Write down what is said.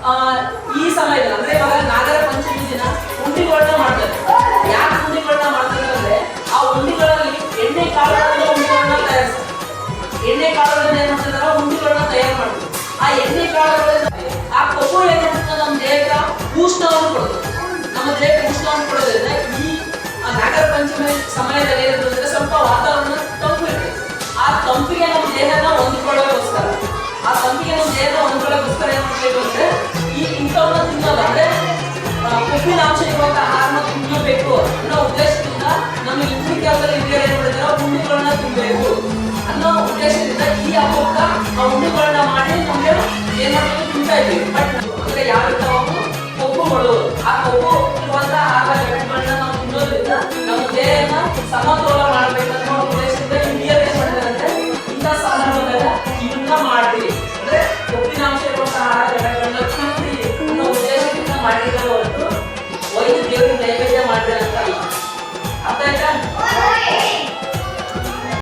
ಈ ಸಮಯದಲ್ಲಿ ಅಂದ್ರೆ ಇವಾಗ ನಾಗರ ಪಂಚಮಿ ದಿನ ಉಂಡಿಗಳನ್ನ ಮಾಡ್ತಾರೆ. ಯಾಕೆ ಉಂಡಿಗಳನ್ನ ಮಾಡ್ತಾರೆ ಅಂದ್ರೆ ಆ ಉಂಡಿಗಳಲ್ಲಿ ಎಣ್ಣೆ ಕಾಳುಗಳನ್ನ ಉಂಡಿಗಳನ್ನ ತಯಾರಿಸ್ತಾರೆ. ಎಣ್ಣೆ ಕಾಳುಗಳನ್ನ ಏನ್ ಮಾಡ್ತಾರೆ ಉಂಡಿಗಳನ್ನ ತಯಾರು ಮಾಡ್ತಾರೆ. ಆ ಎಣ್ಣೆ ಕಾಳುಗಳಿಂದ ಆ ಕೊಬ್ಬು ಏನ್ ನಮ್ಮ ದೇಹಕ್ಕೆ ಉಷ್ಣವನ್ನು ಕೊಡುತ್ತೆ. ನಮ್ಮ ದೇಹಕ್ಕೆ ಉಷ್ಣವನ್ನು ಕೊಡೋದ್ರಿಂದ ಈ ನಾಗರ ಪಂಚಮಿ ಸಮಯದಲ್ಲಿ ಏನಂತಂದ್ರೆ ಸ್ವಲ್ಪ ವಾತಾವರಣ ಹಣ್ಣುಗಳನ್ನ ಅನ್ನೋ ಉದ್ದೇಶದಿಂದ ಈ ಹಬ್ಬಕ್ಕ ಆ ಹಣ್ಣುಗಳನ್ನ ಮಾಡಿ ನಮಗೆ ಏನಾದ್ರು ತಿಂತಾ ಬಟ್ ಅಂದ್ರೆ ಯಾವ ಕೊಬ್ಬುಗಳು ಆ ಕೊಬ್ಬು ಇರುವಂತ ಆಹಾರ ಘಟಕಗಳನ್ನ ನಾವು ತಿನ್ನೋದ್ರಿಂದ ನಮ್ಮ ದೇಹನ ಸಮತೋಲ ಮಾಡಬೇಕನ್ನೋ ಉದ್ದೇಶದಿಂದ ಇಂಡಿಯನ್ ಏನ್ ಮಾಡಿದಾರೆ ಇಂಥ ಸಾಧನಗಳೆಲ್ಲ ಇವನ್ನ ಮಾಡ್ರಿ ಅಂದ್ರೆ ಕೊಬ್ಬಿನಾಂಶ ಇರುವಂತ ಆಹಾರ ಘಟಕಗಳನ್ನ ಅನ್ನೋ ಉದ್ದೇಶದಿಂದ ಒಂದು ವೈದ್ಯ ದೇವರಿಂದ